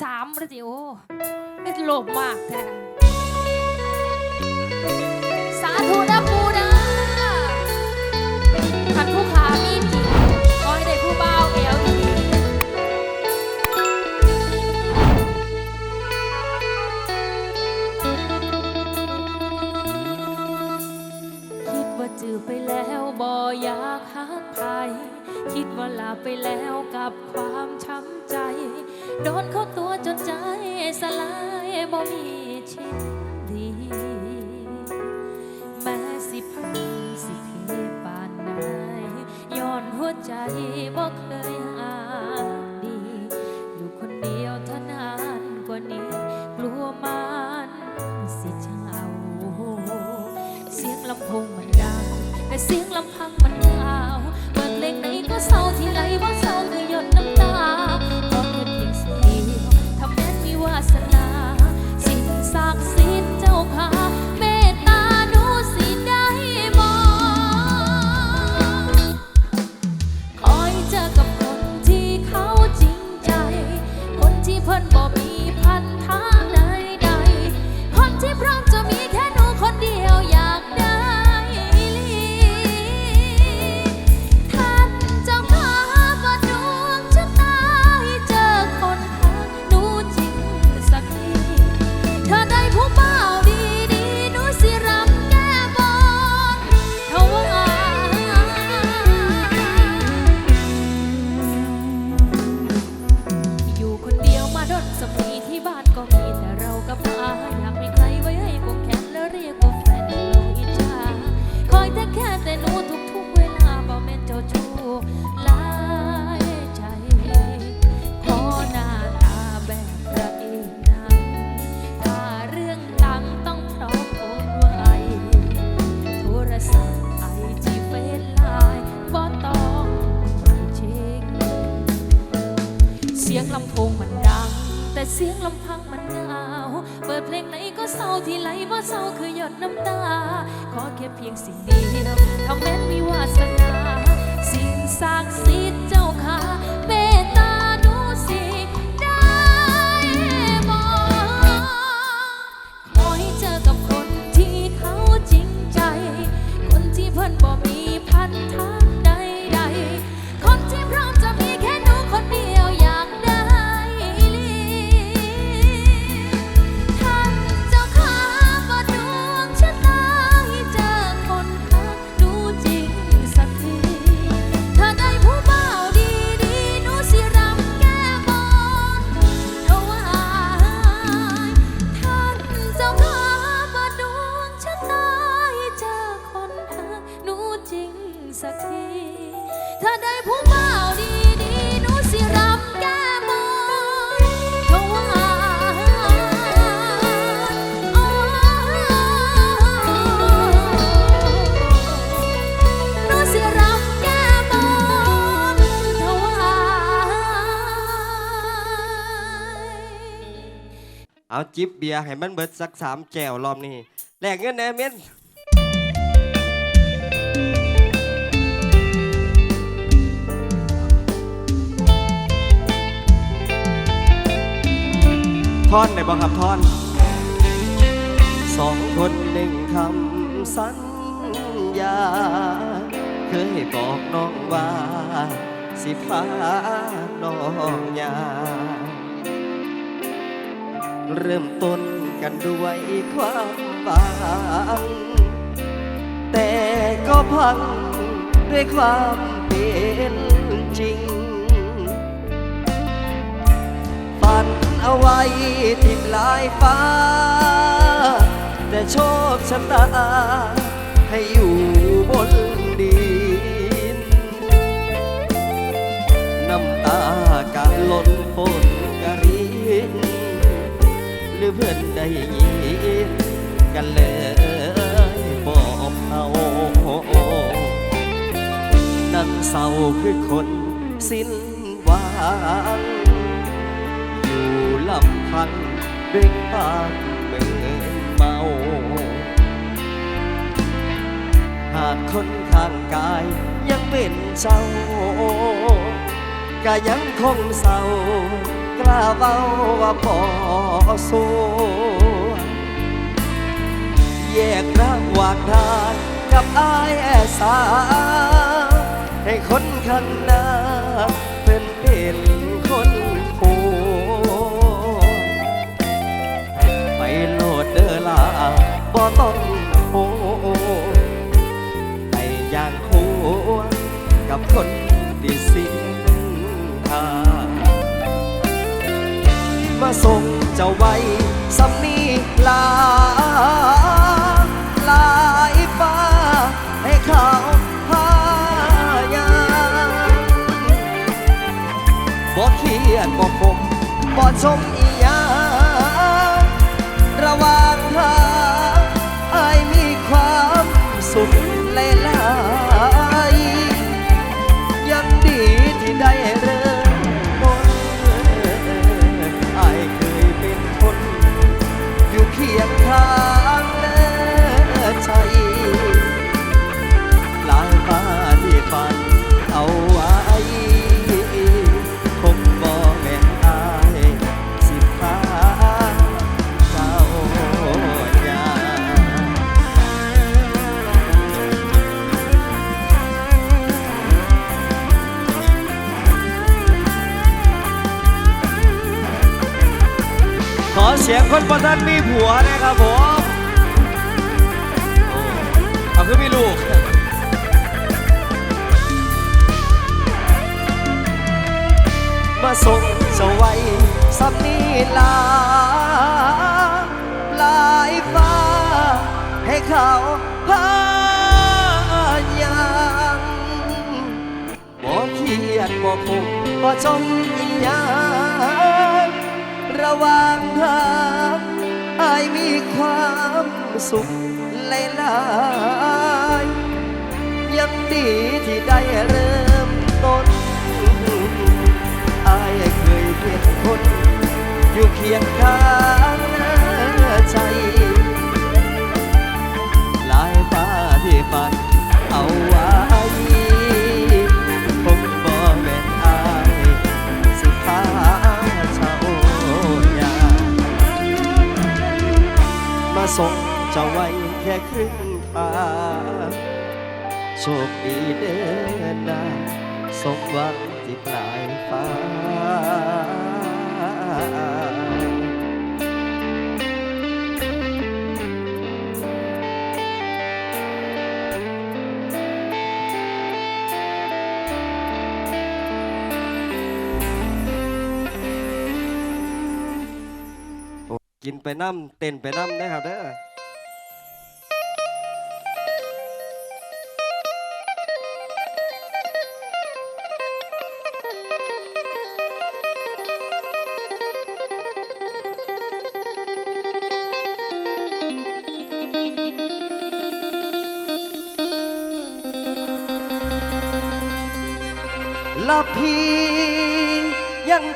สามประจิโอเอ็ดโลภมากแท้สาธุนะปูนะขันผู้ขามีจริงขอให้ได้ผู้เบาเอวดีคิดว่าจือไปแล้วบ่อยากหักใครคิดว่าลาไปแล้วกับความช้ำใจ โดนเข้าตัวจนใจสลายบ่มีชิ้นดี แม้สิพังสิเพปานไหนย้อนหัวใจบ่เคยห ดน้ำตา ขอแค่เพียงสิ่งเดียวทำแม้นมีวาสนา สิ่งศักดิ์สิ เอาจิบเบียร์ให้มันเบิดสักสามแก้วรอบนี้แลกเงินแหน่เมียนท่อนได้บ่ครับท่อนสองคนหนึ่งคำสัญญา เคยบอกน้องว่า สิพาน้องยา เริ่มต้นกันด้วยความหวังแต่ก็พังด้วยความเป็นจริง ฝันเอาไว้ที่ปลายฟ้า แต่โชคชะตาให้อยู่บนดินน้ำตากะล้นฝนกะริน เพื่อนได้ยินกันเลยบอกเอานั่นเศร้าคือคนสิ้นหวังอยู่ลำพันด้วยความเมือนเมา หากคนข้างกายยังเป็นเจ้าก็ยังคงเศร้า กล้าเบาว่าพอสู้แยกระหว่างทางกับอายแอสา ให้คนข้างหน้าเป็นเป็นคนผู้ไปโลดเดอลาบ่ต้องโหให้อย่างคู่กับคนที่สิ้นทาง มาส่งเจ้าไว้สำนีลา ลายฟ้าให้เขาพายามบ่เคียดบ่คมบ่ชม มาส่งเจ้าไว้สับนีลา ลายฟ้า ให้เขาพายังบ่เครียดบ่คงบ่จมอีหยังระหว่างทางอายมีความสุขหลายๆยังดีที่ได้เริ่มต้น อยู่เคียงข้างใจ ลายฟ้าที่ฝันเอาไว้คงบ่แม่นอายสิพาเจ้าอย่างมาส่งเจ้าไว้แค่ครึ่งทางโชคดีเดินหน้าสมหวังที่ปลายฟ้า กินไปน้ำเต้นไปน้ำได้ครับเด้อ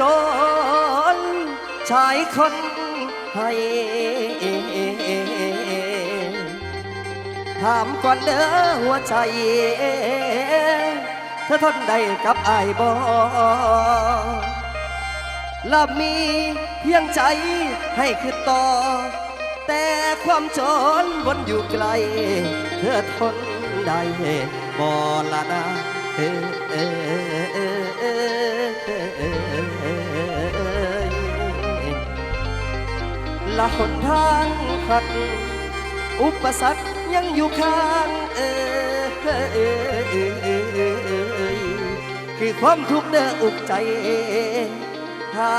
จนชายคนให้ถามก่อนเด้อหัวใจ เธอทนได้กับอายบ่และมีเพียงใจให้คือต่อ แต่ความจนวนอยู่ไกล เธอทนได้บ่ละนะเอ้ยเอ้ยเอ้ยเอ้ยเอ้ยเอ้ยเอ้ ละหนทางหักอุปสรรคยังอยู่ข้างเอ้ยเอ้ยเอ้ยเอ้ยเอ้ยเอ้ยคือความทุกข์เด้ออุกใจ ถ้า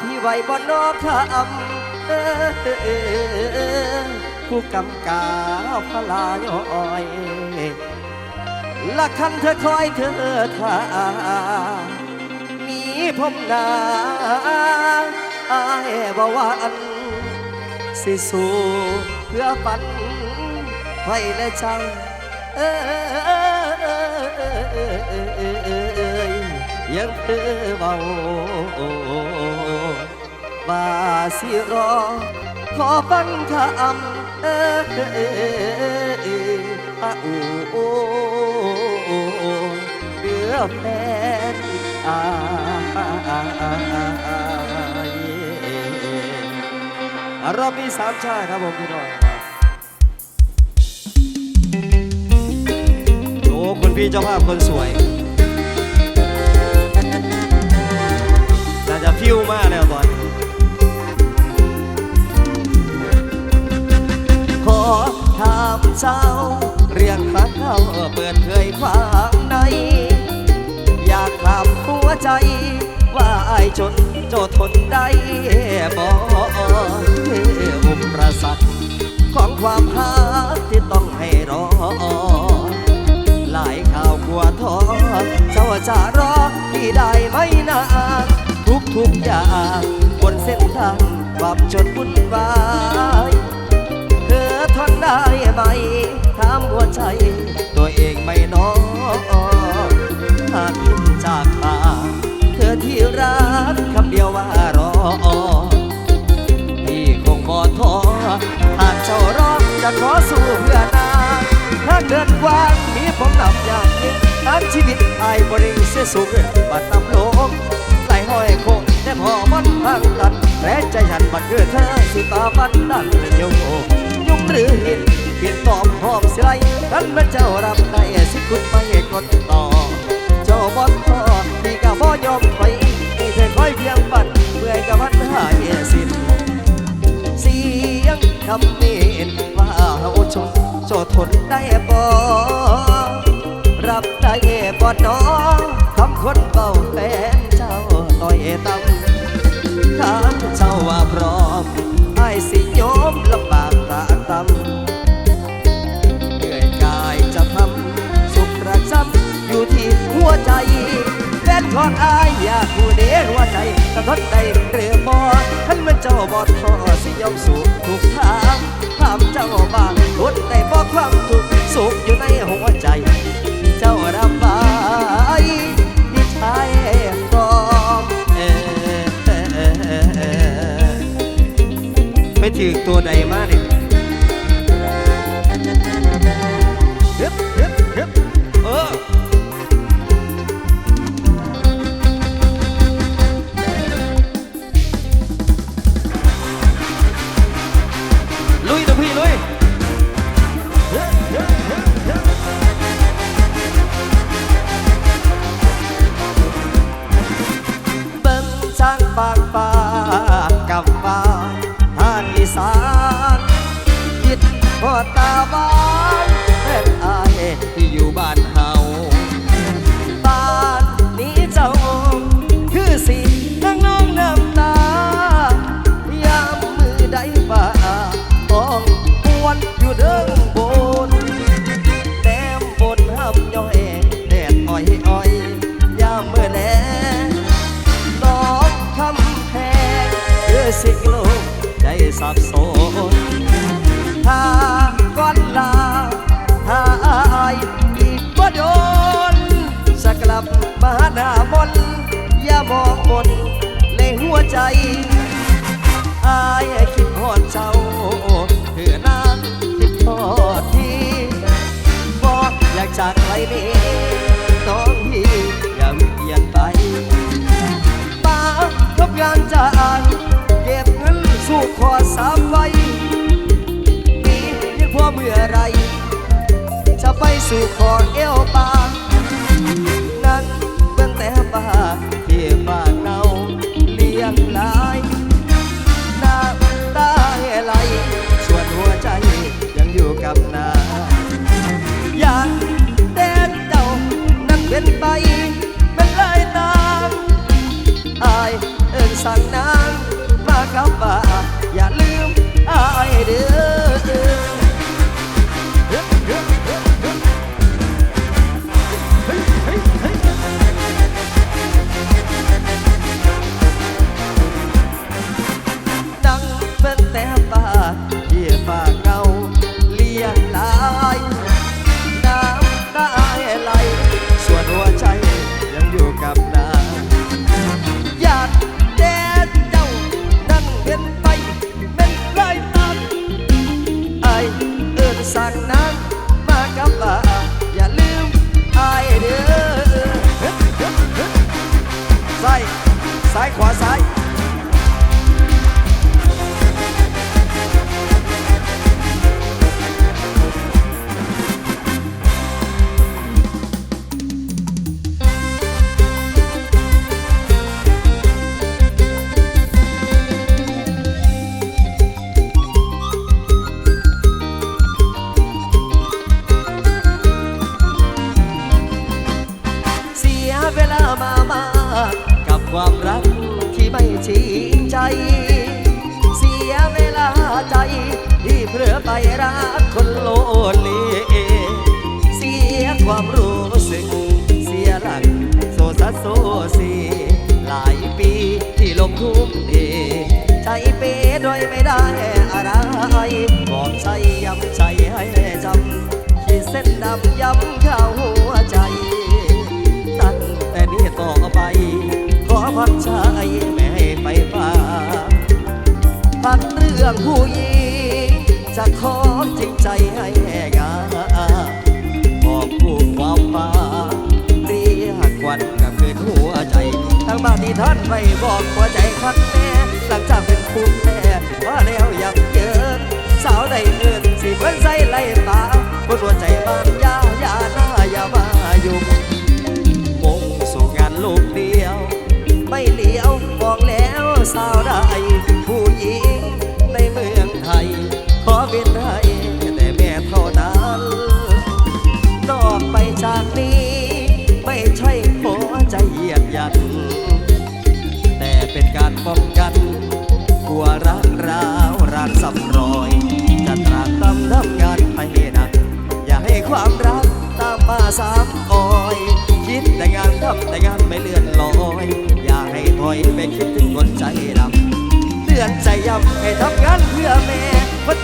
พี่ไหวบ่นอกข้ามเอ้ยเอ้ยเอ้ยผู้กำกาพลายอ้อยละคันเธอคอยเธอท่ามีผมหนาอายบ่หวาน สิสู้เพื่อฝันไว้และใจเอ้ยยังเธอเบาว่าสิรอ ขอฟังคำเอ้ยอาอูเดือแฟน รอบนี้สามชาติครับผมพี่น้องโอ้คุณพี่เจ้าภาพคนสวยน่าจะพิ้วมากแล้วตอนนี้ขอถามเจ้าเรื่องรักเขาเปิดเผยความใน อยากถามหัวใจว่าไอ้จน โจทนได้บ่อุปประสักของความหาที่ต้องให้รอ หลายข่าวกลัวท้อเจ้าจะรอที่ได้ไหมนานทุกทุกอย่างบนเส้นทางความจนวุ่นวายเธอทนได้ไหมถามหัวใจ ตัวเองไม่น้อหากทิ้งจากตาเธอที่รัก พี่คงบ่ท้อหากเจ้ารอจะขอสู้เพื่อนางทาเดินกว้างมีผมนำอย่างยิ่งทั้งชีวิตไอ้ายบริเสียสูงบัดนำลงไหลห้อยคงแต่พอมันพังกันแต่ใจฉันบัดคือเธอสิตาบันดันโยยุงหรือหินเปลี่ยนตอบหอมสิไลกันเมื่อเจ้ารับได้สิคุณไม่กดต่อ คำนี้ว่าเฮาชมโจทนได้บ่รับได้บ่น้อคำคนเบาแฟนเจ้าต่อยตำถามเจ้าว่าพร้อมไอ้สิยอมลำบากตากตำเหนื่อยกายจะทำสุขประจำอยู่ที่หัวใจแฟนของอายอยากผู้เดียวหัวใจสะท้อนได้หรือบ่ท่านมันเจ้าบอ ตาบ้า นในหัวใจอายคิดฮอดเจ้าเพื่อนางคิดทอดทีบอกอยากจากใครนี้น้องพี่อย่าเปลี่ยนไปป้าทบงานจะอ่างเก็บเงินสู้ขอสามไว้มีเพียงพอเมื่อไรจะไปสู่ขอเอวปา เลี้ยงหลายน้ำตาไหลส่วนหัวใจยังอยู่กับนาอยากแต่เจ้านั้นเป็นไปเป็นลยตามอายเอิ้นสั่งนางมากับว่า รักคนโลเลเสียความรู้สึก เสียหลักโซซัสโซเซหลายปีที่ลงทุ่มเทใจเปโดยไม่ได้อะไรบอกใจย้ำใจให้จำขีดเส้นดำย้ำเข้าหัวใจตั้งแต่นี้ต่อไป ขอพักใจไม่ให้ไปป่าพันเรื่องผู้หญิง จะขอจริงใจให้งาบอกผู้ความมาเรียกควันกับคืนหัวใจทั้งบ้านที่ท่านไปบอกหัวใจคันแน่หลังจากเป็นภูมิแพ้ว่าแล้วยังเกินสาวได้เอินสิเพิ่นใส่ไล่ตาบนหัวใจบ้านยาอย่าหน้าอย่ามายุ่งมุ่งสู่งานลูกเดียว ไม่เหลียวมองแล้วสาว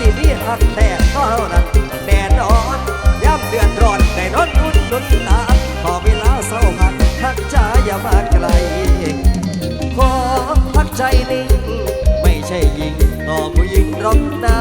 ีมีหักแต่เท่านั้นแน่นอนย้ำเดือดร้อนได้นอนอุ่นนุนตาขอเวลาเศร้าหักหักใจอย่ามาไกลขอพักใจนิ่งไม่ใช่ยิงต่อผู้หญิงรอกนา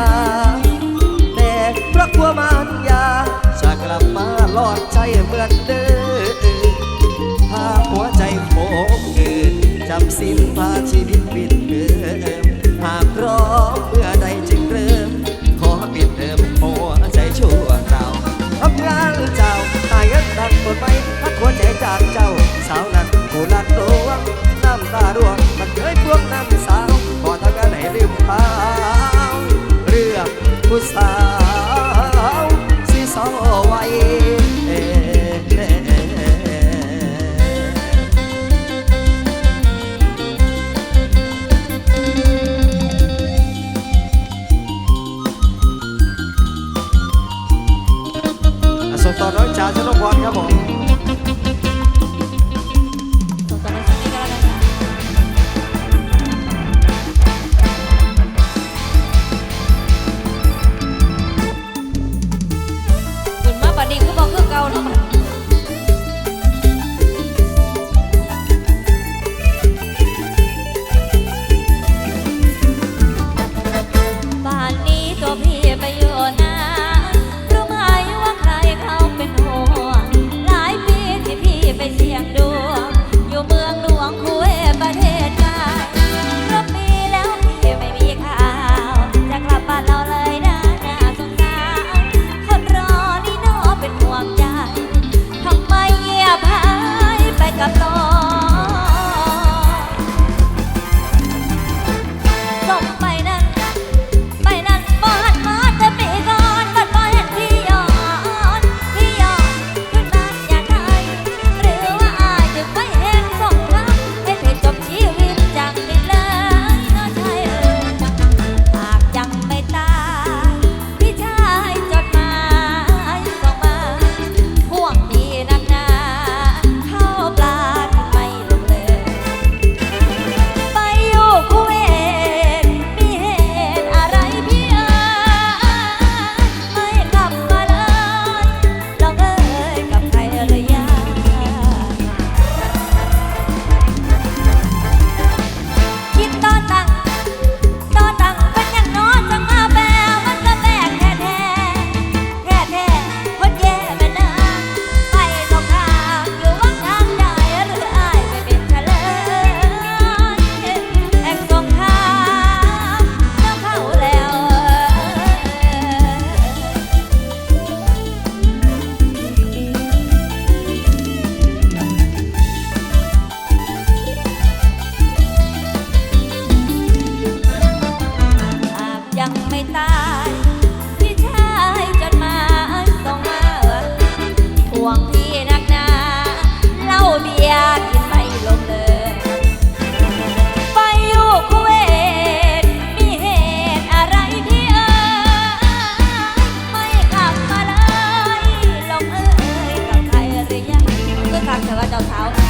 请来到考。